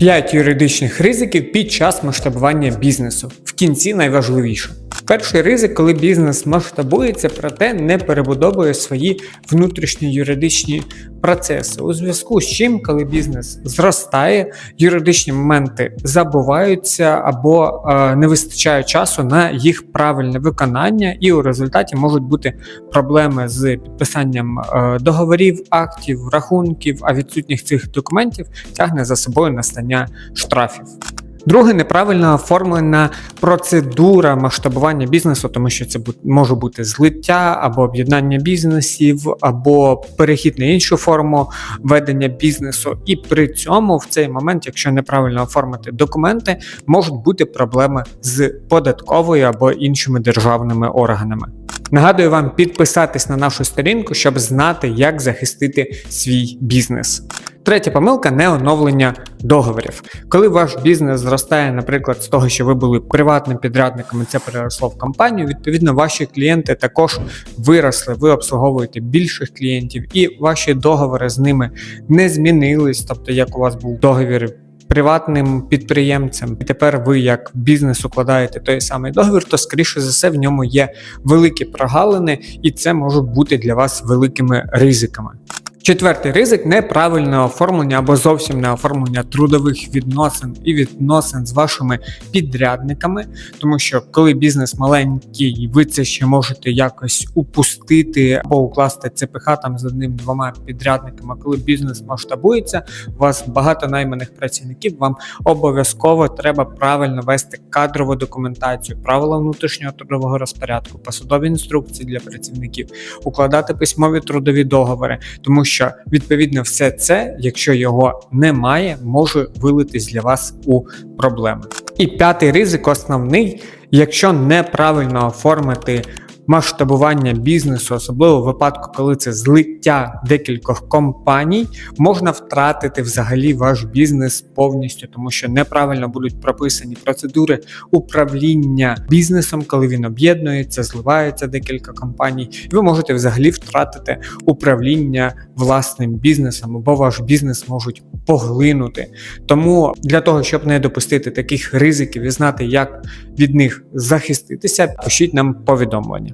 П'ять юридичних ризиків під час масштабування бізнесу. В кінці найважливіше. Перший ризик, коли бізнес масштабується, проте не перебудовує свої внутрішні юридичні процеси. У зв'язку з чим, коли бізнес зростає, юридичні моменти забуваються або е, не вистачає часу на їх правильне виконання, і у результаті можуть бути проблеми з підписанням е, договорів, актів, рахунків, а відсутніх цих документів тягне за собою настання штрафів. Друге, неправильно оформлена процедура масштабування бізнесу, тому що це може бути злиття або об'єднання бізнесів, або перехід на іншу форму ведення бізнесу. І при цьому в цей момент, якщо неправильно оформити документи, можуть бути проблеми з податковою або іншими державними органами. Нагадую вам підписатись на нашу сторінку, щоб знати, як захистити свій бізнес. Третя помилка не оновлення договорів. Коли ваш бізнес зростає, наприклад, з того, що ви були приватним підрядником, і це переросло в компанію, відповідно, ваші клієнти також виросли. Ви обслуговуєте більших клієнтів, і ваші договори з ними не змінились. Тобто, як у вас був договір. Приватним підприємцем, і тепер ви як бізнес укладаєте той самий договір, то скоріше за все в ньому є великі прогалини, і це можуть бути для вас великими ризиками. Четвертий ризик неправильне оформлення або зовсім не оформлення трудових відносин і відносин з вашими підрядниками, тому що коли бізнес маленький, ви це ще можете якось упустити або укласти ЦПХ там з одним-двома підрядниками. Коли бізнес масштабується, у вас багато найманих працівників, вам обов'язково треба правильно вести кадрову документацію, правила внутрішнього трудового розпорядку, посадові інструкції для працівників, укладати письмові трудові договори, тому що відповідно все це, якщо його немає, може вилитись для вас у проблеми. І п'ятий ризик, основний, якщо неправильно оформити масштабування бізнесу, особливо в випадку, коли це злиття декількох компаній, можна втратити взагалі ваш бізнес повністю, тому що неправильно будуть прописані процедури управління бізнесом, коли він об'єднується, зливається декілька компаній, і ви можете взагалі втратити управління власним бізнесом, або ваш бізнес можуть поглинути. Тому для того, щоб не допустити таких ризиків і знати, як від них захиститися, пишіть нам повідомлення.